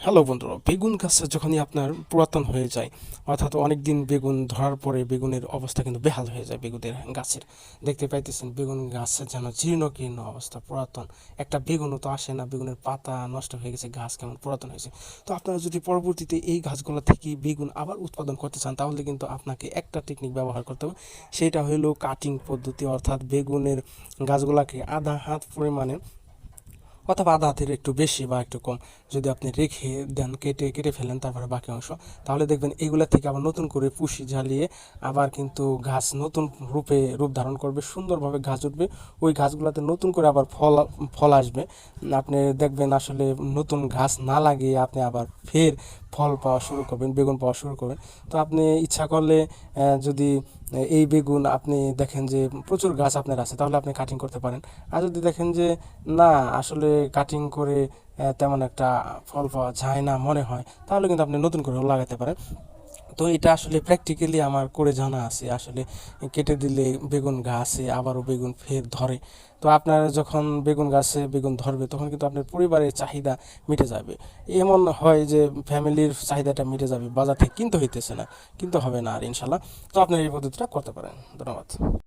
Hello বন্ধুরা, বেগুন গাছ যখনই আপনার পুরাতন হয়ে যায়, অর্থাৎ অনেক দিন বেগুন ধরার পরে বেগুনের অবস্থা কিন্তু বেহাল হয়ে যায় বেগুনের গাছের। দেখতে পাইতেছেন, বেগুন গাছ যেন জীর্ণ কীর্ণ অবস্থা, পুরাতন। একটা বেগুনও তো আসে না, বেগুনের পাতা নষ্ট হয়ে গেছে, গাছ কেমন পুরাতন হয়েছে। তো আপনারা যদি পরবর্তীতে এই গাছগুলো থেকে বেগুন আবার উৎপাদন করতে চান, তাহলে কিন্তু আপনাকে একটা টেকনিক ব্যবহার করতে হবে। সেটা হলো কাটিং পদ্ধতি, অর্থাৎ বেগুনের গাছগুলাকে আধা হাত পরিমাণে অথবা আধা হাতের একটু বেশি বা একটু কম। যদি আপনি রেখে দেন, কেটে কেটে ফেলেন তারপরে বাকি অংশ, তাহলে দেখবেন এগুলা থেকে আবার নতুন করে পুষি জ্বালিয়ে আবার কিন্তু গাছ নতুন রূপে, রূপ ধারণ করবে, সুন্দরভাবে ঘাস উঠবে। ওই গাছগুলোতে নতুন করে আবার ফল ফল আসবে। আপনি দেখবেন আসলে নতুন ঘাস না লাগিয়ে আপনি আবার ফের ফল পাওয়া শুরু করবেন, বেগুন পাওয়া শুরু করবেন। তো আপনি ইচ্ছা করলে যদি এই বেগুন আপনি দেখেন যে প্রচুর গাছ আপনার আছে, তাহলে আপনি কাটিং করতে পারেন। আর যদি দেখেন যে না, আসলে কাটিং করে তেমন একটা ফল পাওয়া যায় না মনে হয়, তাহলে কিন্তু আপনি নতুন করে লাগাতে পারেন। তো এটা আসলে প্র্যাকটিক্যালি আমার করে জানা আছে। আসলে কেটে দিলে বেগুন গাছে, আবারও বেগুন ফের ধরে। তো আপনার যখন বেগুন গাছে বেগুন ধরবে, তখন কিন্তু আপনার পরিবারের চাহিদা মিটে যাবে। এমন হয় যে ফ্যামিলির চাহিদাটা মিটে যাবে, বাজার থেকে কিনতে হইতেছে না, কিন্তু হবে না আর ইনশাল্লাহ। তো আপনার এই পদ্ধতিটা করতে পারেন। ধন্যবাদ।